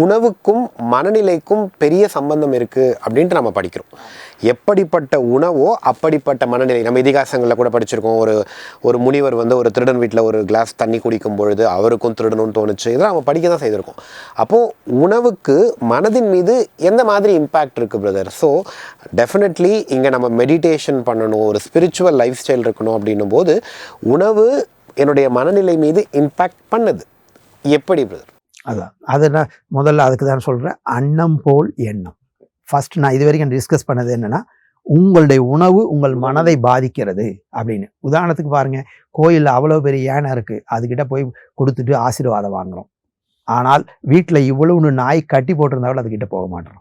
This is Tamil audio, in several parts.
உணவுக்கும் மனநிலைக்கும் பெரிய சம்பந்தம் இருக்குது அப்படின்ட்டு நம்ம படிக்கிறோம். எப்படிப்பட்ட உணவோ அப்படிப்பட்ட மனநிலை. நம்ம இதிகாசங்களில் கூட படிச்சிருக்கோம். ஒரு ஒரு முனிவர் வந்து ஒரு திருடன் வீட்டில் ஒரு கிளாஸ் தண்ணி குடிக்கும் பொழுது அவருக்கும் திருடணும்னு தோணுச்சு. இதெல்லாம் நம்ம படிக்க தான் செய்திருக்கோம். அப்போது உணவுக்கு மனதின் மீது எந்த மாதிரி இம்பேக்ட் இருக்குது பிரதர் ஸோ டெஃபினெட்லி இங்கே நம்ம மெடிடேஷன் பண்ணணும். ஒரு ஸ்பிரிச்சுவல் லைஃப் ஸ்டைல் இருக்கணும் அப்படின்னும் போது உணவு என்னுடைய மனநிலை மீது இம்பேக்ட் பண்ணுது. எப்படி பிரதர் அதான். அது நான் முதல்ல அதுக்கு தான் சொல்கிறேன் அன்னம் போல் எண்ணம். ஃபஸ்ட்டு நான் இது வரைக்கும் டிஸ்கஸ் பண்ணது என்னென்னா உங்களுடைய உணவு உங்கள் மனதை பாதிக்கிறது அப்படின்னு. உதாரணத்துக்கு பாருங்கள் கோயிலில் அவ்வளோ பெரிய யானை இருக்குது அதுக்கிட்ட போய் கொடுத்துட்டு ஆசீர்வாதம் வாங்குறோம். ஆனால் வீட்டில் இவ்வளவு நாய் கட்டி போட்டிருந்தாலும் அதுக்கிட்ட போக மாட்டோம்.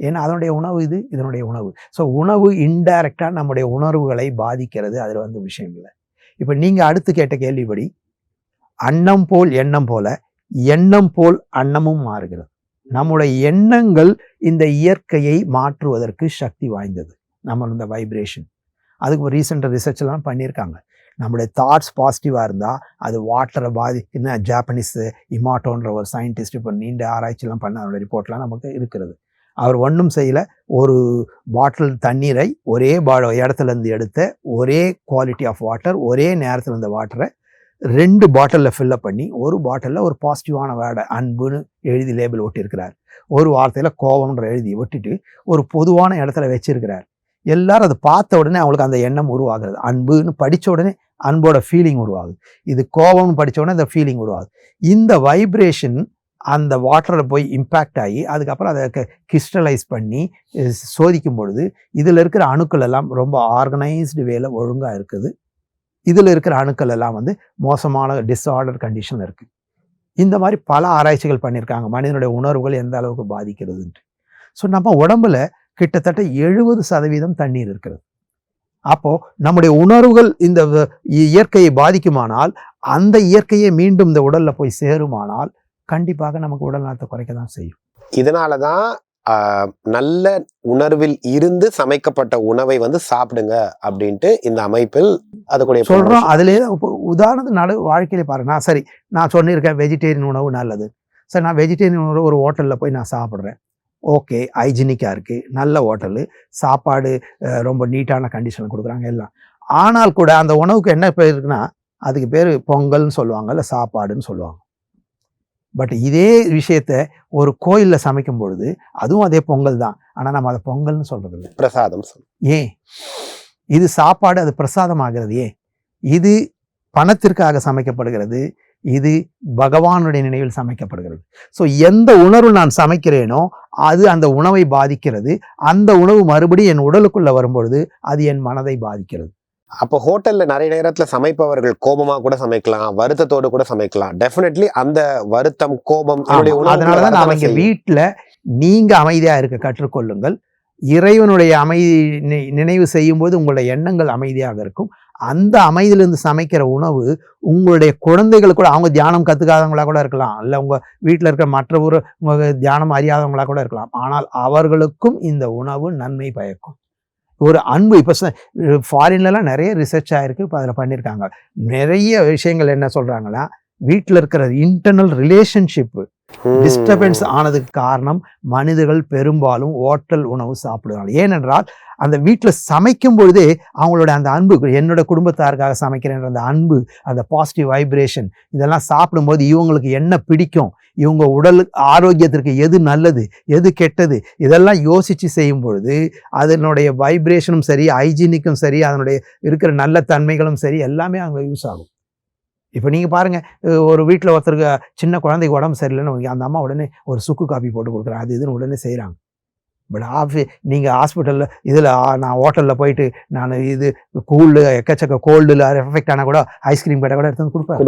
ஏன்னா அதனுடைய உணவு இது இதனுடைய உணவு. ஸோ உணவு இன்டைரக்டாக நம்முடைய உணர்வுகளை பாதிக்கிறது. அதில் வந்து விஷயம் இல்லை. இப்போ நீங்கள் அடுத்து கேட்ட கேள்விப்படி அன்னம் போல் எண்ணம் போல எண்ணம் போல் அன்னமும் மாறுகிறது. நம்முடைய எண்ணங்கள் இந்த இயற்கையை மாற்றுவதற்கு சக்தி வாய்ந்தது. நம்ம இந்த வைப்ரேஷன் அதுக்கு ஒரு ரீசெண்ட் ரிசர்ச் எல்லாம் பண்ணியிருக்காங்க. நம்முடைய தாட்ஸ் பாசிட்டிவாக இருந்தால் அது வாட்டரை பாதி என்ன ஜாப்பனீஸ் இமாட்டோன்ற ஒரு சயின்டிஸ்ட் இப்போ நீண்ட ஆராய்ச்சிலாம் பண்ண அவருடைய ரிப்போர்ட்லாம் நமக்கு இருக்கிறது. அவர் ஒன்றும் செய்யலை. ஒரு பாட்டில் தண்ணீரை ஒரே பா இடத்துல இருந்து எடுத்த ஒரே குவாலிட்டி ஆஃப் வாட்டர் ஒரே நேரத்தில் இருந்த வாட்டரை ரெண்டு பாட்டிலில் ஃபில்லப் பண்ணி ஒரு பாட்டிலில் ஒரு பாசிட்டிவான வேர்டை அன்புன்னு எழுதி லேபிள் ஒட்டியிருக்கிறார். ஒரு வார்த்தையில் கோபம்ன்ற எழுதி ஒட்டிட்டு ஒரு பொதுவான இடத்துல வச்சிருக்கிறார். எல்லாரும் அதை பார்த்த உடனே அவங்களுக்கு அந்த எண்ணம் உருவாகுது அன்புன்னு படித்த உடனே அன்போட ஃபீலிங் உருவாகுது. இது கோபம்னு படித்த உடனே இந்த ஃபீலிங் உருவாகுது. இந்த வைப்ரேஷன் அந்த வாட்டரில் போய் இம்பேக்ட் ஆகி அதுக்கப்புறம் அதை கிறிஸ்டலைஸ் பண்ணி சோதிக்கும் பொழுது இதில் இருக்கிற அணுக்கள் எல்லாம் ரொம்ப ஆர்கனைஸ்டு வேலை ஒழுங்காக இருக்குது. இதில் இருக்கிற அணுக்கள் எல்லாம் வந்து மோசமான டிஸ்ஆர்டர் கண்டிஷனில் இருக்குது இந்த மாதிரி பல ஆராய்ச்சிகள் பண்ணியிருக்காங்க. மனிதனுடைய உணர்வுகள் எந்த அளவுக்கு பாதிக்கிறதுன்ட்டு. ஸோ நம்ம உடம்புல கிட்டத்தட்ட எழுபது சதவீதம் தண்ணீர் இருக்கிறது. அப்போது நம்முடைய உணர்வுகள் இந்த வ- இயற்கையை பாதிக்குமானால் அந்த இயற்கையை மீண்டும் இந்த உடலில் போய் சேருமானால் கண்டிப்பாக நமக்கு உடல் நலத்தை குறைக்க தான் செய்யும். இதனால தான் நல்ல உணர்வில் இருந்து சமைக்கப்பட்ட உணவை வந்து சாப்பிடுங்க அப்படின்ட்டு இந்த அமைப்பில் அதுக்குடைய சொல்றோம். அதுலேயே உதாரணத்துக்கு நடு வாழ்க்கையில பாருங்க. நான் சரி நான் சொல்லியிருக்கேன் வெஜிடேரியன் உணவு நல்லது. சரி நான் வெஜிடேரியன் உணவு ஒரு ஹோட்டலில் போய் நான் சாப்பிட்றேன். ஓகே ஹைஜீனிக்காக இருக்குது நல்ல ஹோட்டலு. சாப்பாடு ரொம்ப நீட்டான கண்டிஷனில் கொடுக்குறாங்க எல்லாம். ஆனால் கூட அந்த உணவுக்கு என்ன பேர் இருக்குன்னா அதுக்கு பேர் பொங்கல்னு சொல்லுவாங்க இல்லை சாப்பாடுன்னு சொல்லுவாங்க. பட் இதே விஷயத்த ஒரு கோயிலில் சமைக்கும் பொழுது அதுவும் அதே பொங்கல் தான். ஆனால் நம்ம அதை பொங்கல்னு சொல்றது இல்ல பிரசாதம். ஏன்? இது சாப்பாடு அது பிரசாதம் ஆகிறது ஏன்? இது பணத்திற்காக சமைக்கப்படுகிறது. இது பகவானுடைய நினைவில் சமைக்கப்படுகிறது. ஸோ எந்த உணர்வு நான் சமைக்கிறேனோ அது அந்த உணவை பாதிக்கிறது. அந்த உணவு மறுபடியும் என் உடலுக்குள்ள வரும்பொழுது அது என் மனதை பாதிக்கிறது. அப்போ ஹோட்டல்ல நிறைய நேரத்துல சமைப்பவர்கள் கோபமா கூட சமைக்கலாம் வருத்தத்தோடு கூட சமைக்கலாம். டெஃபினெட்லி அந்த வருத்தம் கோபம் அதனாலதான் நான் வரத்தானே இங்க. வீட்டுல நீங்க அமைதியா இருக்க கற்றுக்கொள்ளுங்கள். இறைவனுடைய அமைதி நினைவு செய்யும் போது உங்களுடைய எண்ணங்கள் அமைதியாக இருக்கும். அந்த அமைதியிலிருந்து சமைக்கிற உணவு உங்களுடைய குழந்தைகள் கூட அவங்க தியானம் கத்துக்காதவங்களா கூட இருக்கலாம். இல்ல உங்க வீட்டில் இருக்கிற மற்ற ஒரு தியானம் அறியாதவங்களா கூட இருக்கலாம். ஆனால் அவர்களுக்கும் இந்த உணவு நன்மை பயக்கும். ஒரு அன்பு. இப்போ ஃபாரின்லலாம் நிறைய ரிசர்ச் ஆகிருக்கு இப்போ அதில் பண்ணியிருக்காங்க நிறைய விஷயங்கள் என்ன சொல்கிறாங்கன்னா வீட்டில் இருக்கிற இன்டர்னல் ரிலேஷன்ஷிப்பு டிஸ்டர்பன்ஸ் ஆனதுக்கு காரணம் மனிதர்கள் பெரும்பாலும் ஓட்டல் உணவு சாப்பிடுவாங்க ஏனென்றால் அந்த வீட்டில் சமைக்கும் பொழுதே அவங்களோட அந்த அன்பு என்னோட குடும்பத்தாருக்காக சமைக்கிறேன்ற அந்த அன்பு அந்த பாசிட்டிவ் வைப்ரேஷன் இதெல்லாம் சாப்பிடும்போது இவங்களுக்கு என்ன பிடிக்கும்? இவங்க உடல் ஆரோக்கியத்திற்கு எது நல்லது எது கெட்டது? இதெல்லாம் யோசித்து செய்யும் பொழுது அதனுடைய வைப்ரேஷனும் சரி ஹைஜீனிக்கும் சரி அதனுடைய இருக்கிற நல்ல தன்மைகளும் சரி எல்லாமே அவங்க யூஸ் ஆகும். இப்போ நீங்கள் பாருங்க அஹ் ஒரு வீட்டில் ஒருத்தருக்கு சின்ன குழந்தைக்கு உடம்பு சரியில்லைன்னு அந்த அம்மா உடனே ஒரு சுக்கு காப்பி போட்டு கொடுக்குறாங்க அது இதுன்னு உடனே செய்கிறாங்க பட் ஆஃபி நீங்கள் ஹாஸ்பிட்டலில் இதில் நான் ஹோட்டலில் போயிட்டு நான் இது கூல்டு எக்கச்சக்க கோல்டில் எஃபெக்ட் ஆனால் கூட ஐஸ்கிரீம் கேட்டால் கூட எடுத்து வந்து கொடுப்பாரு.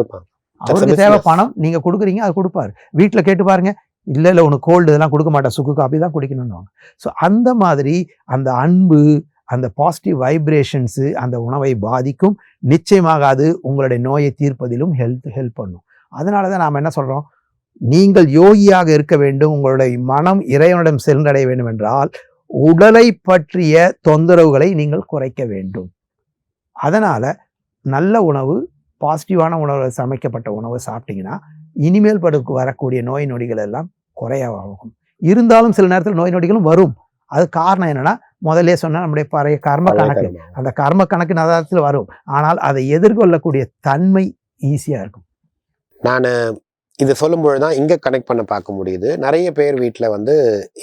அவருக்கு. தேவை பணம் நீங்கள் கொடுக்குறீங்க அது கொடுப்பாரு. வீட்டில் கேட்டு பாருங்க இல்லை இல்லை உனக்கு கோல்டு இதெல்லாம் கொடுக்க மாட்டேன் சுக்கு காப்பி தான் குடிக்கணும்னு ஸோ அந்த மாதிரி அந்த அன்பு அந்த பாசிட்டிவ் வைப்ரேஷன்ஸு அந்த உணவை பாதிக்கும். நிச்சயமாக அது உங்களுடைய நோயை தீர்ப்பதிலும் ஹெல்த் ஹெல்ப் பண்ணும். அதனால தான் நாம் என்ன சொல்கிறோம் நீங்கள் யோகியாக இருக்க வேண்டும். உங்களுடைய மனம் இறைவனிடம் சென்றடைய வேண்டும் என்றால் உடலை பற்றிய தொந்தரவுகளை நீங்கள் குறைக்க வேண்டும். அதனால் நல்ல உணவு பாசிட்டிவான உணவு சமைக்கப்பட்ட உணவை சாப்பிட்டீங்கன்னா இனிமேல் படுக்கு வரக்கூடிய நோய் நொடிகள் எல்லாம் குறையாகும் இருந்தாலும் சில நேரத்தில் நோய் நொடிகளும் வரும். அது காரணம் என்னன்னா முதல்ல சொன்ன நம்முடைய பழைய கர்ம கணக்கு. அந்த கர்ம கணக்கு நதாரத்தில் வரும். ஆனால் அதை எதிர்கொள்ளக்கூடிய தன்மை ஈஸியாக இருக்கும். நான் இது சொல்லும்பொழுது தான் இங்கே கனெக்ட் பண்ண பார்க்க முடியுது. நிறைய பேர் வீட்டில் வந்து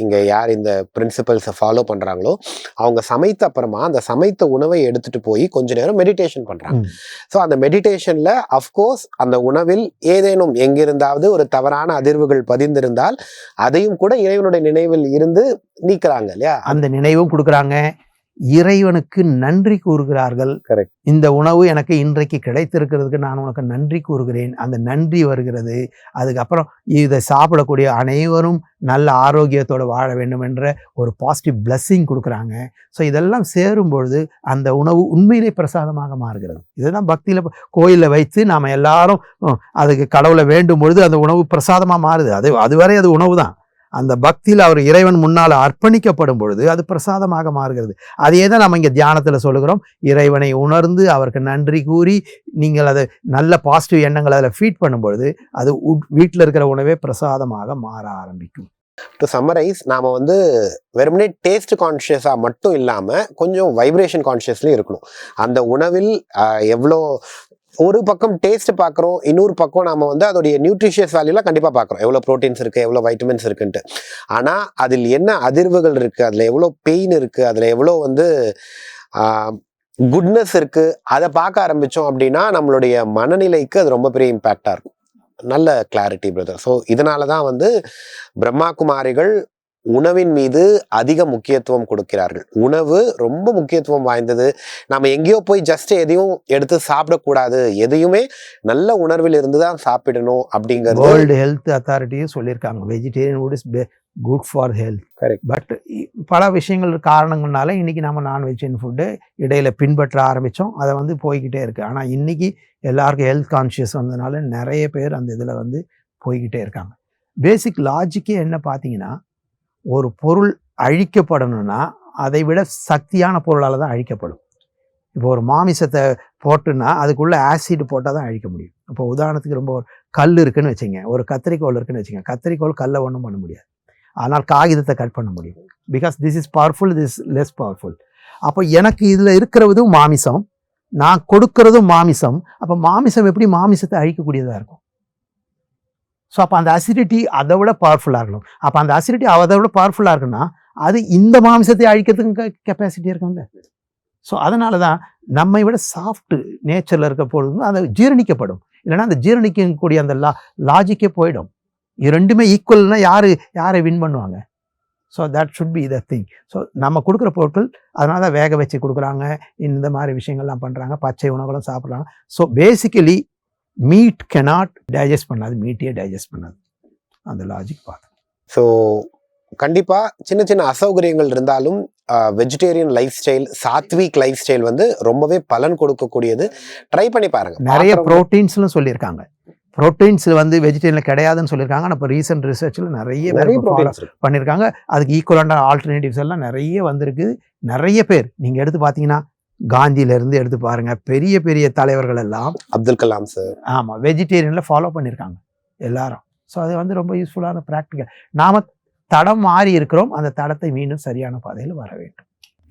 இங்கே யார் இந்த பிரின்சிபல்ஸை ஃபாலோ பண்ணுறாங்களோ அவங்க சமைத்த அப்புறமா அந்த சமைத்த உணவை எடுத்துட்டு போய் கொஞ்ச நேரம் மெடிடேஷன் பண்ணுறாங்க. ஸோ அந்த மெடிடேஷனில் அஃப்கோர்ஸ் அந்த உணவில் ஏதேனும் எங்கிருந்தாவது ஒரு தவறான அதிர்வுகள் பதிந்திருந்தால் அதையும் கூட இறைவனுடைய நினைவில் இருந்து நீக்குறாங்க இல்லையா? அந்த நினைவும் கொடுக்குறாங்க. இறைவனுக்கு நன்றி கூறுகிறார்கள். இந்த உணவு எனக்கு இன்றைக்கு கிடைத்திருக்கிறதுக்கு நான் உனக்கு நன்றி கூறுகிறேன். அந்த நன்றி வருகிறது. அதுக்கப்புறம் இதை சாப்பிடக்கூடிய அனைவரும் நல்ல ஆரோக்கியத்தோடு வாழ வேண்டும் என்ற ஒரு பாசிட்டிவ் blessing கொடுக்குறாங்க. ஸோ இதெல்லாம் சேரும் பொழுது அந்த உணவு உண்மையிலே பிரசாதமாக மாறுகிறது. இதுதான் பக்தியில் கோயிலில் வைத்து நாம் எல்லாரும் அதுக்கு கடவுளை வேண்டும் பொழுது அந்த உணவு பிரசாதமாக மாறுது. அது அதுவரை அது உணவு தான் அந்த பக்தியில் அவர் இறைவன் முன்னால் அர்ப்பணிக்கப்படும் பொழுது அது பிரசாதமாக மாறுகிறது. அதையே தான் நம்ம இங்கே தியானத்தில் சொல்லுகிறோம். இறைவனை உணர்ந்து அவருக்கு நன்றி கூறி நீங்கள் அதை நல்ல பாசிட்டிவ் எண்ணங்களை அதில் ஃபீட் பண்ணும்பொழுது அது அது வீட்டில் இருக்கிற உணவே பிரசாதமாக மாற ஆரம்பிக்கும். டு சம்மரைஸ் நாம் வந்து வெறுமனே டேஸ்ட் கான்ஷியஸாக மட்டும் இல்லாமல் கொஞ்சம் வைப்ரேஷன் கான்ஷியஸ்லேயும் இருக்கணும். அந்த உணவில் எவ்வளோ ஒரு பக்கம் டேஸ்ட் பார்க்குறோம் இன்னொரு பக்கம் நம்ம வந்து அதோடைய நியூட்ரிஷியஸ் வேல்யூலாம் கண்டிப்பாக பார்க்குறோம். எவ்வளோ ப்ரோட்டீன்ஸ் இருக்குது எவ்வளோ வைட்டமின்ஸ் இருக்குன்ட்டு. ஆனால் அதில் என்ன அதிர்வுகள் இருக்குது அதில் எவ்வளோ பெயின் இருக்குது அதில் எவ்வளோ வந்து குட்னஸ் இருக்குது அதை பார்க்க ஆரம்பித்தோம் அப்படின்னா நம்மளுடைய மனநிலைக்கு அது ரொம்ப பெரிய இம்பேக்டாக இருக்கும். நல்ல கிளாரிட்டி பிரதர் ஸோ இதனால தான் வந்து பிரம்மா குமாரிகள் உணவின் மீது அதிக முக்கியத்துவம் கொடுக்கிறார்கள். உணவு ரொம்ப முக்கியத்துவம் வாய்ந்தது. நம்ம எங்கேயோ போய் ஜஸ்ட் எதையும் எடுத்து சாப்பிடக்கூடாது. எதையுமே நல்ல உணர்வில் இருந்து தான் சாப்பிடணும் அப்படிங்கிறது வேர்ல்டு ஹெல்த் அத்தாரிட்டியும் சொல்லியிருக்காங்க. Vegetarian food is good for health Correct. But பல விஷயங்கள் காரணங்கள்னால இன்னைக்கு நம்ம நான் வெஜிடேரியன் ஃபுட்டு இடையில பின்பற்ற ஆரம்பித்தோம் அதை வந்து போய்கிட்டே இருக்கு. ஆனால் இன்னைக்கு எல்லாருக்கும் ஹெல்த் கான்ஷியஸ் வந்ததுனால நிறைய பேர் அந்த இதில் வந்து போய்கிட்டே இருக்காங்க. பேசிக் லாஜிக்கே என்ன பார்த்தீங்கன்னா ஒரு பொருள் அழிக்கப்படணும்னா அதை விட சக்தியான பொருளால் தான் அழிக்கப்படும். இப்போ ஒரு மாமிசத்தை போட்டுன்னா அதுக்குள்ளே ஆசிட் போட்டால் தான் அழிக்க முடியும். இப்போ உதாரணத்துக்கு ரொம்ப ஒரு கல் இருக்குன்னு வச்சுங்க ஒரு கத்திரிக்கோல் இருக்குன்னு வச்சுங்க கத்திரிக்கோல் கல்லை ஒன்றும் பண்ண முடியாது. ஆனால் காகிதத்தை கட் பண்ண முடியும். Because this is powerful this less powerful அப்போ எனக்கு இதில் இருக்கிறதும் மாமிசம் நான் கொடுக்கறதும் மாமிசம். அப்போ மாமிசம் எப்படி மாமிசத்தை அழிக்கக்கூடியதாக இருக்கும்? ஸோ அப்போ அந்த அசிடிட்டி அதை விட பவர்ஃபுல்லாக இருக்கணும். அப்போ அந்த அசிடிட்டி அதை விட பவர்ஃபுல்லாக இருக்குன்னா அது இந்த மாம்சத்தை அழிக்கிறதுக்கு கெப்பாசிட்டி இருக்கும்ல. ஸோ அதனால தான் நம்மை விட சாஃப்ட் நேச்சரில் இருக்க பொழுது அது ஜீரணிக்கப்படும். இல்லைன்னா அந்த ஜீரணிக்கக்கூடிய அந்த லா லாஜிக்கே போயிடும். இது ரெண்டுமே ஈக்குவல்னா யார் யாரை வின் பண்ணுவாங்க? So that should be the thing so நம்ம கொடுக்குற பொருட்கள் அதனால தான் வேக வச்சு கொடுக்குறாங்க. இந்த மாதிரி விஷயங்கள்லாம் பண்ணுறாங்க பச்சை உணவுகளும் சாப்பிட்றாங்க. So basically meat cannot digest பண்ணாது மீட்டையே டைஜஸ்ட் பண்ணாது. அந்த லாஜிக் பார்த்து ஸோ கண்டிப்பாக சின்ன சின்ன அசௌகரியங்கள் இருந்தாலும் vegetarian life style sattvic life style வந்து ரொம்பவே பலன் கொடுக்கக்கூடியது. ட்ரை பண்ணி பாருங்க. நிறைய ப்ரோட்டீன்ஸ்லும் சொல்லியிருக்காங்க. ப்ரோட்டீன்ஸ் வந்து வெஜிடேரியனில் கிடையாதுன்னு சொல்லியிருக்காங்க. ஆனால் இப்போ ரீசெண்ட் ரிசர்ச்சில் நிறைய பேர் பண்ணியிருக்காங்க. அதுக்கு ஈக்குவலான ஆல்டர்னேட்டிவ்ஸ் எல்லாம் நிறைய வந்திருக்கு. நிறைய பேர் நீங்கள் எடுத்து பார்த்தீங்கன்னா காந்தியில இருந்து எடுத்து பாருங்க. பெரிய பெரிய தலைவர்கள் எல்லாம் அப்துல் கலாம் சார் ஆமாம் வெஜிடேரியனில் ஃபாலோ பண்ணியிருக்காங்க எல்லாரும். ஸோ அது வந்து ரொம்ப யூஸ்ஃபுல்லான ப்ராக்டிக்கல் நாம தடம் மாறி இருக்கிறோம். அந்த தடத்தை மீண்டும் சரியான பாதையில் வர வேண்டும்.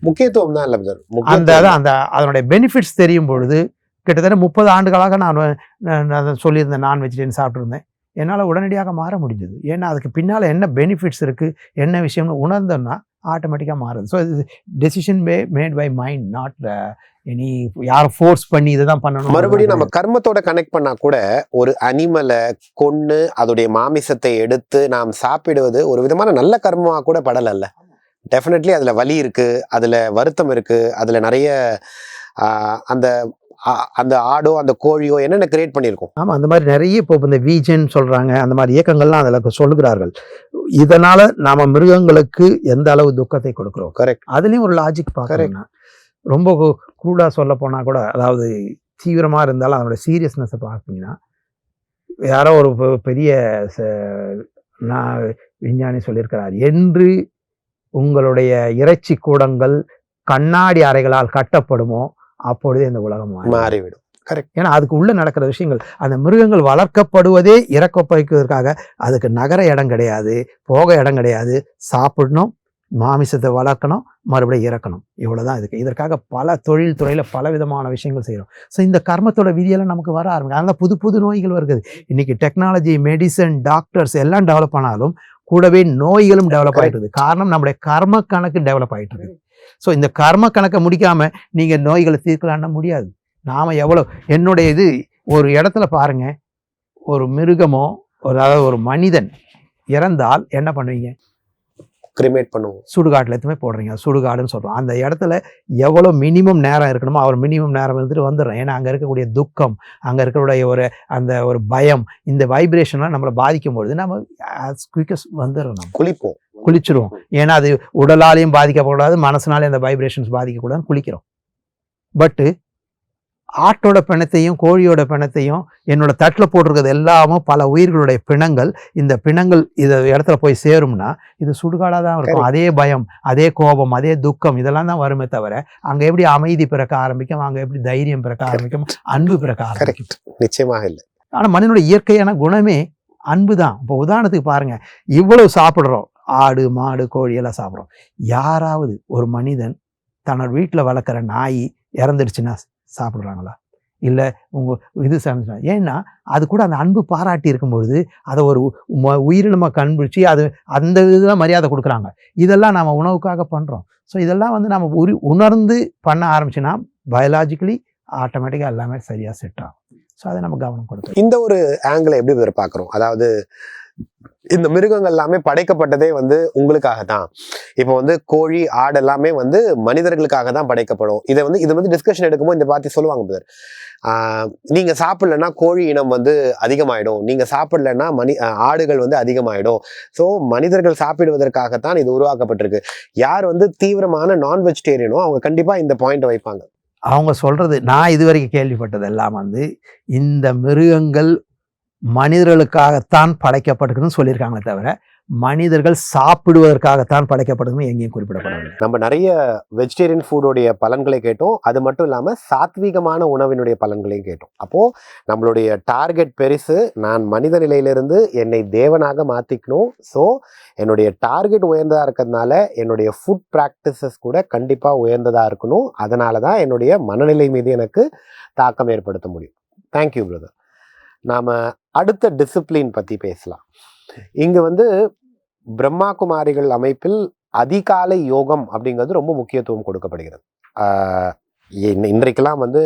முக்கியத்துவம் தான் இல்லை சார் அந்த அந்த அதனுடைய பெனிஃபிட்ஸ் தெரியும் பொழுது கிட்டத்தட்ட முப்பது ஆண்டுகளாக நான் சொல்லியிருந்தேன். நான் வெஜிடேரியன் சாப்பிட்ருந்தேன் என்னால் உடனடியாக மாற முடிஞ்சது. ஏன்னா அதுக்கு பின்னால் என்ன பெனிஃபிட்ஸ் இருக்குது என்ன விஷயம்னு உணர்ந்தோம்னா ஆட்டோமேட்டிக்காக மாறுது. So decision may made by mind not any யாரும் ஃபோர்ஸ் பண்ணி இதை தான் பண்ணணும் மறுபடியும் நம்ம கர்மத்தோட கனெக்ட் பண்ணா கூட ஒரு அனிமலை கொன்னு அதோடைய மாமிசத்தை எடுத்து நாம் சாப்பிடுவது ஒரு விதமான நல்ல கர்மமா கூட படலல்ல. டெஃபினெட்லி அதுல வலி இருக்கு அதுல வருத்தம் இருக்கு அதுல நிறைய அந்த அந்த ஆடோ அந்த கோழியோ என்னென்ன கிரியேட் பண்ணியிருக்கோம்? ஆமாம் அந்த மாதிரி நிறைய இப்போ இந்த வீஜன் சொல்கிறாங்க அந்த மாதிரி இயக்கங்கள்லாம் அதில் சொல்லுகிறார்கள். இதனால் நாம் மிருகங்களுக்கு எந்த அளவு துக்கத்தை கொடுக்குறோம்? கரெக்ட் அதுலேயும் ஒரு லாஜிக் பார்க்குறேன்னா ரொம்ப க்ரூடாக சொல்ல போனால் கூட அதாவது தீவிரமாக இருந்தாலும் அதோட சீரியஸ்னஸை பார்த்தீங்கன்னா யாரோ ஒரு பெரிய நான் விஞ்ஞானி சொல்லியிருக்கிறார் என்று உங்களுடைய இறைச்சி கூடங்கள் கண்ணாடி அறைகளால் கட்டப்படுமோ அப்பொழுதே இந்த உலகம். மாறிவிடும். Correct. ஏன்னா அதுக்கு உள்ள நடக்கிற விஷயங்கள் அந்த மிருகங்கள் வளர்க்கப்படுவதே இறக்கப்படுவதற்காக அதுக்கு நகர இடம் கிடையாது போக இடம் கிடையாது. சாப்பிடணும் மாமிசத்தை வளர்க்கணும் மறுபடியும் இறக்கணும். இவ்வளவுதான் இதுக்கு. இதற்காக பல தொழில் துறையில பல விதமான விஷயங்கள் செய்கிறோம் ஸோ இந்த கர்மத்தோட விதியெல்லாம் நமக்கு வர ஆரம்பிக்கும் அதனால புது புது நோய்கள் வருது இன்னைக்கு டெக்னாலஜி மெடிசன் டாக்டர்ஸ் எல்லாம் டெவலப் ஆனாலும் கூடவே நோய்களும் டெவலப் ஆயிட்டு இருக்குது. காரணம் நம்முடைய கர்ம கணக்கு டெவலப் ஆயிட்டு இருக்குது. ஸோ இந்த கர்ம கணக்கை முடிக்காம நீங்க நோய்களை தீர்க்கலாம்னா முடியாது. நாம எவ்வளவு என்னுடைய இது ஒரு இடத்துல பாருங்க. ஒரு மிருகமோ ஒரு அதாவது ஒரு மனிதன் இறந்தால் என்ன பண்ணுவீங்க? கிரிமேட் பண்ணுவோம். சுடுகாட்டில் எதுவுமே போடுறீங்க. சுடுகாடுன்னு சொல்கிறோம் அந்த இடத்துல எவ்வளோ மினிமம் நேரம் இருக்கணுமோ அவர் மினிமம் நேரம் இருந்துட்டு வந்துடுறோம். ஏன்னா அங்கே இருக்கக்கூடிய துக்கம் அங்கே இருக்கக்கூடிய ஒரு அந்த ஒரு பயம் இந்த வைப்ரேஷன்லாம் நம்மளை பாதிக்கும் பொழுது நம்ம as வந்துடுறோம் நம்ம. குளிப்போம். குளிச்சிருவோம். ஏன்னா அது உடலாலையும் பாதிக்கப்படாது மனசுனாலையும் அந்த வைப்ரேஷன்ஸ் பாதிக்கக்கூடாதுன்னு குளிக்கிறோம். பட்டு ஆட்டோட பிணத்தையும் கோழியோட பிணத்தையும் என்னோட தட்டில் போட்டிருக்கிறது எல்லாமும் பல உயிர்களுடைய பிணங்கள். இந்த பிணங்கள் இத இடத்துல போய் சேரும்னா இது சுடுகாடாக தான் இருக்கும். அதே பயம் அதே கோபம் அதே துக்கம் இதெல்லாம் தான் வருமே தவிர அங்கே எப்படி அமைதி பிறக்க ஆரம்பிக்கும் அங்கே எப்படி தைரியம் பிறக்க ஆரம்பிக்கும் அன்பு பிறக்க ஆரம்பிக்கும். நிச்சயமாக இல்லை. ஆனால் மனிதனுடைய இயற்கையான குணமே அன்பு தான். இப்போ உதாரணத்துக்கு பாருங்க இவ்வளவு சாப்பிட்றோம். ஆடு மாடு கோழி எல்லாம் சாப்பிட்றோம். யாராவது ஒரு மனிதன் தன்னோட வீட்டில் வளர்க்குற நாய் இறந்துடுச்சுன்னா சாப்பிட்றாங்களா? இல்லை உங்கள் இது சாப்பிடுறா ஏன்னா அது கூட அந்த அன்பு பாராட்டி இருக்கும்பொழுது அதை ஒரு ம- உயிரினமாக கண்பிடிச்சு அது அந்த இதில் மரியாதை கொடுக்குறாங்க. இதெல்லாம் நம்ம உணவுக்காக பண்ணுறோம் ஸோ இதெல்லாம் வந்து நம்ம உரி உணர்ந்து பண்ண ஆரம்பிச்சுன்னா பயாலாஜிக்கலி ஆட்டோமேட்டிக்காக எல்லாமே சரியாக செட் ஆகும். ஸோ அதை நம்ம கவனம் கொடுக்கணும். இந்த ஒரு ஆங்கிளை எப்படி வேறு பார்க்குறோம்? அதாவது இந்த மிருகங்கள் எல்லாமே படைக்கப்பட்டதே வந்து உங்களுக்காக தான் இப்போ வந்து கோழி ஆடு எல்லாமே வந்து மனிதர்களுக்காக தான் படைக்கப்படும். இதை வந்து இதை வந்து டிஸ்கஷன் எடுக்கும்போது இந்த பார்த்து சொல்லுவாங்க பேர். நீங்கள் சாப்பிடலன்னா கோழி இனம் வந்து அதிகமாயிடும். நீங்கள் சாப்பிட்லன்னா மனி ஆடுகள் வந்து அதிகமாயிடும். ஸோ மனிதர்கள் சாப்பிடுவதற்காகத்தான் இது உருவாக்கப்பட்டிருக்கு. யார் வந்து தீவிரமான நான் வெஜிடேரியனோ அவங்க கண்டிப்பாக இந்த பாயிண்ட் வைப்பாங்க. அவங்க சொல்கிறது நான் இதுவரைக்கும் வரைக்கும் கேள்விப்பட்டதெல்லாம் வந்து இந்த மிருகங்கள் மனிதர்களுக்காகத்தான் படைக்கப்பட்டிருக்குன்னு சொல்லியிருக்காங்களே தவிர மனிதர்கள் சாப்பிடுவதற்காகத்தான் படைக்கப்படுதுன்னு எங்கேயும் குறிப்பிடப்படவில்லை. நம்ம நிறைய வெஜிடேரியன் ஃபுடோடைய பலன்களை கேட்டோம். அது மட்டும் இல்லாமல் சாத்வீகமான உணவினுடைய பலன்களையும் கேட்டோம். அப்போது நம்மளுடைய டார்கெட் பெருசு நான் மனித நிலையிலிருந்து என்னை தேவனாக மாற்றிக்கணும் ஸோ என்னுடைய டார்கெட் உயர்ந்ததாக இருக்கிறதுனால என்னுடைய ஃபுட் ப்ராக்டிசஸ் கூட கண்டிப்பாக உயர்ந்ததாக இருக்கணும். அதனால தான் என்னுடைய மனநிலை மீது எனக்கு தாக்கம் ஏற்படுத்த முடியும். தேங்க்யூ பிரதர் நாம் அடுத்த டிசிப்ளின் பற்றி பேசலாம். இங்கே வந்து பிரம்மா குமாரிகள் அமைப்பில் அதிகாலை யோகம் அப்படிங்கிறது ரொம்ப முக்கியத்துவம் கொடுக்கப்படுகிறது. இன்றைக்கெல்லாம் வந்து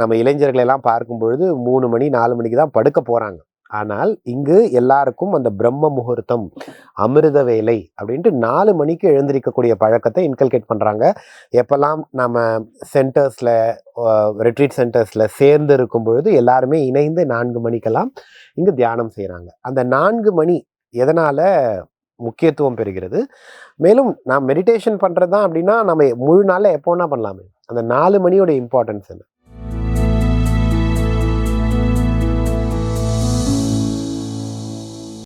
நம்ம இளைஞர்களெல்லாம் பார்க்கும் பொழுது மூணு மணி நாலு மணிக்கு தான் படுக்க போகிறாங்க ஆனால் இங்கு எல்லாருக்கும் அந்த பிரம்ம முகூர்த்தம் அமிர்த வேலை அப்படின்ட்டு நாலு மணிக்கு எழுந்திருக்கக்கூடிய பழக்கத்தை இன்கல்கேட் பண்ணுறாங்க எப்பெல்லாம் நம்ம சென்டர்ஸில் ரிட்ரீட் சென்டர்ஸில் சேர்ந்து இருக்கும் பொழுது எல்லாருமே இணைந்து நான்கு மணிக்கெல்லாம் இங்கு தியானம் செய்கிறாங்க அந்த நான்கு மணி எதனால் முக்கியத்துவம் பெறுகிறது? மேலும் நான் மெடிடேஷன் பண்ணுறது தான் அப்படின்னா நம்ம முழு நாளில் எப்போனா பண்ணலாமே. அந்த நாலு மணியோட இம்பார்ட்டன்ஸ் என்ன?